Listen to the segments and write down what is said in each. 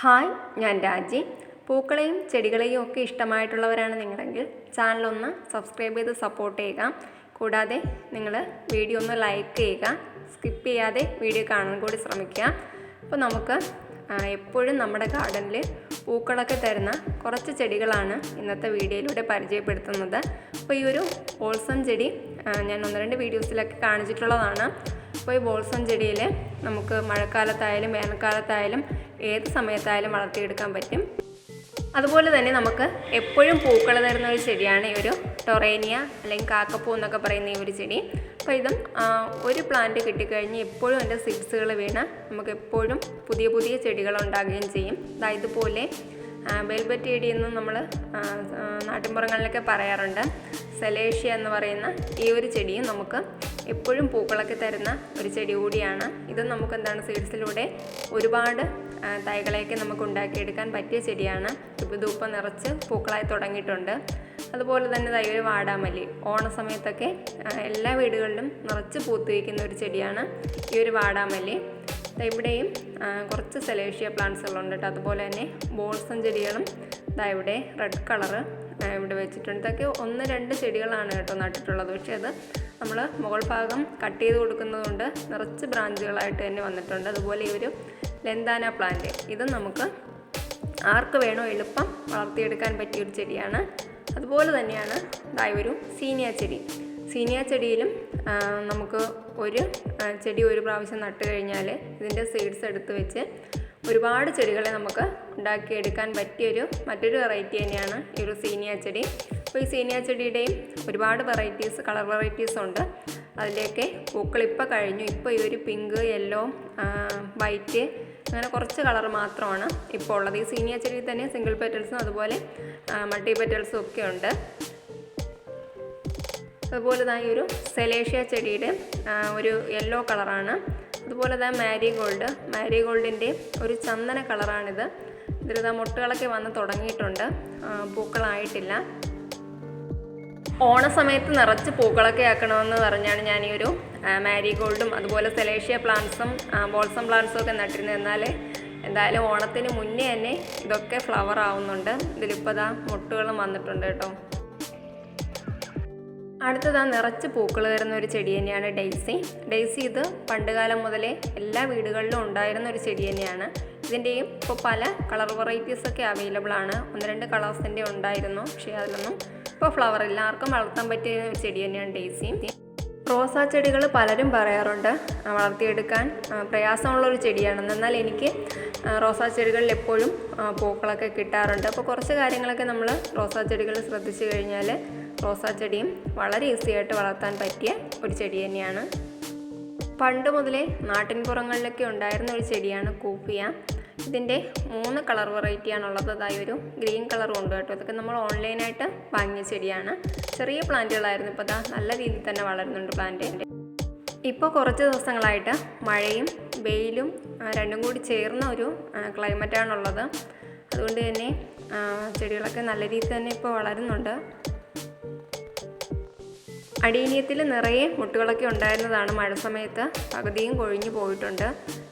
Hi ഞാൻ രാജി. പൂക്കളെയും ചെടികളെയും ഒക്കെ ഇഷ്ടമായിട്ടുള്ളവരാണ് നിങ്ങളെങ്കിൽ ചാനലൊന്ന് സബ്സ്ക്രൈബ് ചെയ്ത് സപ്പോർട്ട് ചെയ്യുക. കൂടാതെ നിങ്ങൾ വീഡിയോ ഒന്ന് ലൈക്ക് ചെയ്യുക. സ്കിപ്പ് ചെയ്യാതെ വീഡിയോ കാണാൻ കൂടി ശ്രമിക്കുക. അപ്പോൾ നമുക്ക് എപ്പോഴും നമ്മുടെ ഗാർഡനിൽ പൂക്കളൊക്കെ തരുന്ന കുറച്ച് ചെടികളാണ് ഇന്നത്തെ വീഡിയോയിലൂടെ പരിചയപ്പെടുത്തുന്നത്. അപ്പോൾ ഈ ഒരു ഓൾസം ചെടി ഞാൻ ഒന്ന് രണ്ട് വീഡിയോസിലൊക്കെ കാണിച്ചിട്ടുള്ളതാണ്. അപ്പോൾ ഈ ബോൾസം ചെടിയിൽ നമുക്ക് മഴക്കാലത്തായാലും വേനൽക്കാലത്തായാലും ഏത് സമയത്തായാലും വളർത്തിയെടുക്കാൻ പറ്റും. അതുപോലെ തന്നെ നമുക്ക് എപ്പോഴും പൂക്കൾ തരുന്ന ഒരു ചെടിയാണ് ഈ ഒരു ടൊറേനിയ അല്ലെങ്കിൽ കാക്കപ്പൂ എന്നൊക്കെ പറയുന്ന ഈ ഒരു ചെടി. അപ്പോൾ ഇതും ഒരു പ്ലാന്റ് കിട്ടിക്കഴിഞ്ഞ് എപ്പോഴും അതിന്റെ സീഡ്സുകൾ വീണ് നമുക്ക് എപ്പോഴും പുതിയ പുതിയ ചെടികൾ ഉണ്ടാകുകയും ചെയ്യും. അതായത് ഇതുപോലെ വെൽബറ്റ് ചെടി നമ്മൾ നാട്ടിൻപുറങ്ങളിലൊക്കെ പറയാറുണ്ട്. സെലേഷ്യ എന്ന് പറയുന്ന ഈ ഒരു ചെടിയും നമുക്ക് എപ്പോഴും പൂക്കളൊക്കെ തരുന്ന ഒരു ചെടി കൂടിയാണ്. ഇത് നമുക്ക് എന്താണ് സീഡ്സിലൂടെ ഒരുപാട് തൈകളെയൊക്കെ നമുക്ക് ഉണ്ടാക്കിയെടുക്കാൻ പറ്റിയ ചെടിയാണ്. ഇപ്പോൾ ഇതിപ്പം നിറച്ച് പൂക്കളായി തുടങ്ങിയിട്ടുണ്ട്. അതുപോലെ തന്നെ തൈ വാടാമല്ലി. ഓണസമയത്തൊക്കെ എല്ലാ വീടുകളിലും നിറച്ച് പൂത്ത് വയ്ക്കുന്ന ഒരു ചെടിയാണ് ഈ ഒരു വാടാമല്ലി. ഇവിടെയും കുറച്ച് സെലേഷ്യ പ്ലാന്റ്സുകളുണ്ട് കേട്ടോ. അതുപോലെ തന്നെ ബോൾസം ചെടികളും ദാ ഇവിടെ റെഡ് കളറ് ഇവിടെ വെച്ചിട്ടുണ്ട്. ഇതൊക്കെ ഒന്ന് രണ്ട് ചെടികളാണ് കേട്ടോ നട്ടിട്ടുള്ളത്. പക്ഷേ അത് നമ്മൾ മുകൾ ഭാഗം കട്ട് ചെയ്ത് കൊടുക്കുന്നതുകൊണ്ട് നിറച്ച് ബ്രാഞ്ചുകളായിട്ട് തന്നെ വന്നിട്ടുണ്ട്. അതുപോലെ ഈ ഒരു ലെന്താന പ്ലാന്റ്. ഇതും നമുക്ക് ആർക്ക് വേണോ എളുപ്പം വളർത്തിയെടുക്കാൻ പറ്റിയ ഒരു ചെടിയാണ്. അതുപോലെ തന്നെയാണ് ഇതായ ഒരു സീനിയ ചെടി. സീനിയ ചെടിയിലും നമുക്ക് ഒരു ചെടി ഒരു പ്രാവശ്യം നട്ട് കഴിഞ്ഞാൽ ഇതിന്റെ സീഡ്സ് എടുത്ത് വെച്ച് ഒരുപാട് ചെടികളെ നമുക്ക് ഉണ്ടാക്കിയെടുക്കാൻ പറ്റിയൊരു മറ്റൊരു വെറൈറ്റി തന്നെയാണ് ഈ ഒരു സീനിയ ചെടി. അപ്പോൾ ഈ സീനിയ ചെടിയുടെയും ഒരുപാട് വെറൈറ്റീസ് കളർ വെറൈറ്റീസ് ഉണ്ട്. അതിലേക്ക് പൂക്കൾ ഇപ്പോൾ കഴിഞ്ഞു. ഇപ്പോൾ ഈ ഒരു പിങ്ക് യെല്ലോ വൈറ്റ് അങ്ങനെ കുറച്ച് കളർ മാത്രമാണ് ഇപ്പോൾ ഉള്ളത്. ഈ സീനിയ ചെടിയിൽ തന്നെ സിംഗിൾ പെറ്റൽസും അതുപോലെ മൾട്ടി പെറ്റൽസും ഒക്കെ ഉണ്ട്. അതുപോലെ തന്നെ ഈ ഒരു സെലേഷ്യ ചെടിയുടെ ഒരു യെല്ലോ കളറാണ് അതുപോലെ തന്നെ മാരിഗോൾഡ് മാരിഗോൾഡിന്റെ ഒരു ചന്ദന കളറാണിത് ഇതിലിതാ മുട്ടുകളൊക്കെ വന്ന് തുടങ്ങിയിട്ടുണ്ട്. പൂക്കളായിട്ടില്ല. ഓണസമയത്ത് നിറച്ച് പൂക്കളൊക്കെ ആക്കണമെന്ന് പറഞ്ഞാണ് ഞാൻ ഈ ഒരു മാരിഗോൾഡും അതുപോലെ സെലേഷ്യ പ്ലാന്റ്സും ബോൾസം പ്ലാന്റ്സും ഒക്കെ നട്ടിരുന്നത്. എന്നാൽ എന്തായാലും ഓണത്തിന് മുന്നേ തന്നെ ഇതൊക്കെ ഫ്ലവർ ആവുന്നുണ്ട്. ഇതിലിപ്പോൾ ദാ മുട്ടുകളും വന്നിട്ടുണ്ട് കേട്ടോ. അടുത്തതാ നിറച്ച് പൂക്കൾ വരുന്ന ഒരു ചെടി തന്നെയാണ് ഡെയ്സി. ഡെയ്സി ഇത് പണ്ടുകാലം മുതലേ എല്ലാ വീടുകളിലും ഉണ്ടായിരുന്ന ഒരു ചെടി തന്നെയാണ്. ഇതിന്റെയും ഇപ്പോൾ പല കളർ വെറൈറ്റീസ് ഒക്കെ അവൈലബിൾ ആണ്. ഒന്ന് രണ്ട് കളേഴ്സിന്റെ ഉണ്ടായിരുന്നു പക്ഷേ അതിലൊന്നും ഇപ്പോൾ ഫ്ലവർ എല്ലാവർക്കും വളർത്താൻ പറ്റിയ ചെടി തന്നെയാണ് ഡെയ്സി. റോസാ ചെടികൾ പലരും പറയാറുണ്ട്. വളർത്തിയെടുക്കാൻ പ്രയാസമുള്ളൊരു ചെടിയാണെന്ന്. എന്നാൽ എനിക്ക് റോസാ ചെടികളിൽ എപ്പോഴും പൂക്കളൊക്കെ കിട്ടാറുണ്ട്. അപ്പോൾ കുറച്ച് കാര്യങ്ങളൊക്കെ നമ്മൾ റോസാ ചെടികൾ ശ്രദ്ധിച്ചു കഴിഞ്ഞാൽ റോസാ ചെടിയും വളരെ ഈസി ആയിട്ട് വളർത്താൻ പറ്റിയ ഒരു ചെടി തന്നെയാണ്. പണ്ട് മുതലേ നാട്ടിൻപുറങ്ങളിലൊക്കെ ഉണ്ടായിരുന്ന ഒരു ചെടിയാണ് കൂപ്പിയ. ഇതിന്റെ മൂന്ന് കളർ വെറൈറ്റിയാണുള്ളത് അതായത് ഒരു ഗ്രീൻ കളറും ഉണ്ട് കേട്ടോ. ഇതൊക്കെ നമ്മൾ ഓൺലൈനായിട്ട് വാങ്ങിയ ചെടിയാണ്. ചെറിയ പ്ലാന്റുകളായിരുന്നു ഇപ്പോൾ അതാ നല്ല രീതിയിൽ തന്നെ വളരുന്നുണ്ട് പ്ലാന്റ് ഇപ്പോൾ കുറച്ച് ദിവസങ്ങളായിട്ട് മഴയും വെയിലും രണ്ടും കൂടി ചേർന്ന ഒരു ക്ലൈമറ്റാണുള്ളത് അതുകൊണ്ട് തന്നെ ചെടികളൊക്കെ നല്ല രീതിയിൽ തന്നെ ഇപ്പോൾ വളരുന്നുണ്ട്. അടീനിയത്തിൽ നിറയെ മുട്ടുകളൊക്കെ ഉണ്ടായിരുന്നതാണ് മഴ സമയത്ത്. പകുതിയും കൊഴിഞ്ഞു പോയിട്ടുണ്ട്.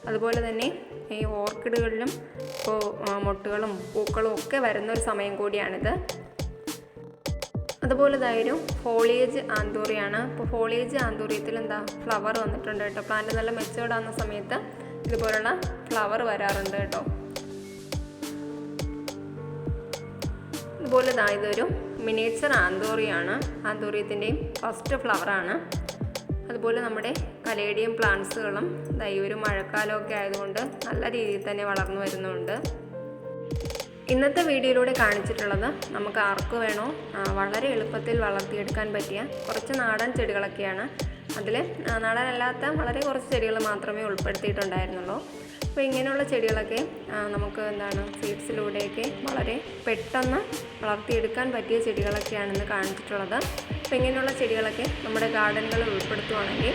അതുപോലെ തന്നെ ഈ ഓർക്കിഡുകളിലും ഇപ്പോൾ മുട്ടുകളും പൂക്കളും ഒക്കെ വരുന്ന ഒരു സമയം കൂടിയാണിത്. അതുപോലെ ഇതായൊരു ഫോളിയേജ് ആന്തൂറിയാണ്. ഇപ്പോൾ ഫോളിയേജ് ആന്തൂറിയത്തിൽ എന്താ ഫ്ലവർ വന്നിട്ടുണ്ട് കേട്ടോ. പ്ലാന്റ് നല്ല മെച്ചേർഡ് ആവുന്ന സമയത്ത് ഇതുപോലുള്ള ഫ്ലവർ വരാറുണ്ട് കേട്ടോ. അതുപോലെ ഇതാ ഇതൊരു മിനിയേച്ചർ ആന്തോറിയാണ്. ആന്തോറിയത്തിന്റെയും ഫസ്റ്റ് ഫ്ലവറാണ് അതുപോലെ നമ്മുടെ കലേഡിയം പ്ലാന്റ്സുകളും ഇതാ ഈ ഒരു മഴക്കാലമൊക്കെ ആയതുകൊണ്ട് നല്ല രീതിയിൽ തന്നെ വളർന്നു വരുന്നുണ്ട്. ഇന്നത്തെ വീഡിയോയിലൂടെ കാണിച്ചിട്ടുള്ളത് നമുക്ക് ആർക്ക് വേണോ വളരെ എളുപ്പത്തിൽ വളർത്തിയെടുക്കാൻ പറ്റിയ കുറച്ച് നാടൻ ചെടികളൊക്കെയാണ്. അതിൽ നാടനല്ലാത്ത വളരെ കുറച്ച് ചെടികൾ മാത്രമേ ഉൾപ്പെടുത്തിയിട്ടുണ്ടായിരുന്നുള്ളൂ. അപ്പോൾ ഇങ്ങനെയുള്ള ചെടികളൊക്കെ നമുക്ക് എന്താണ് സീഡ്സിലൂടെയൊക്കെ വളരെ പെട്ടെന്ന് വളർത്തിയെടുക്കാൻ പറ്റിയ ചെടികളൊക്കെയാണെന്ന് കാണിച്ചിട്ടുള്ളത്. അപ്പോൾ ഇങ്ങനെയുള്ള ചെടികളൊക്കെ നമ്മുടെ ഗാർഡനുകളിൽ ഉൾപ്പെടുത്തുവാണെങ്കിൽ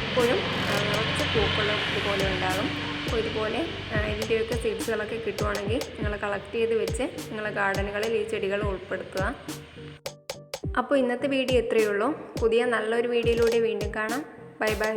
എപ്പോഴും കുറച്ച് പൂക്കൾ ഇതുപോലെ ഉണ്ടാകും. അപ്പോൾ ഇതുപോലെ ഇതിന്റെയൊക്കെ സീഡ്സുകളൊക്കെ കിട്ടുവാണെങ്കിൽ നിങ്ങൾ കളക്ട് ചെയ്ത് വെച്ച് നിങ്ങളുടെ ഗാർഡനുകളിൽ ഈ ചെടികൾ ഉൾപ്പെടുത്തുക. അപ്പോൾ ഇന്നത്തെ വീഡിയോ ഇത്രയേ ഉള്ളൂ. പുതിയ നല്ലൊരു വീഡിയോയിലൂടെ വീണ്ടും കാണാം. Bye bye.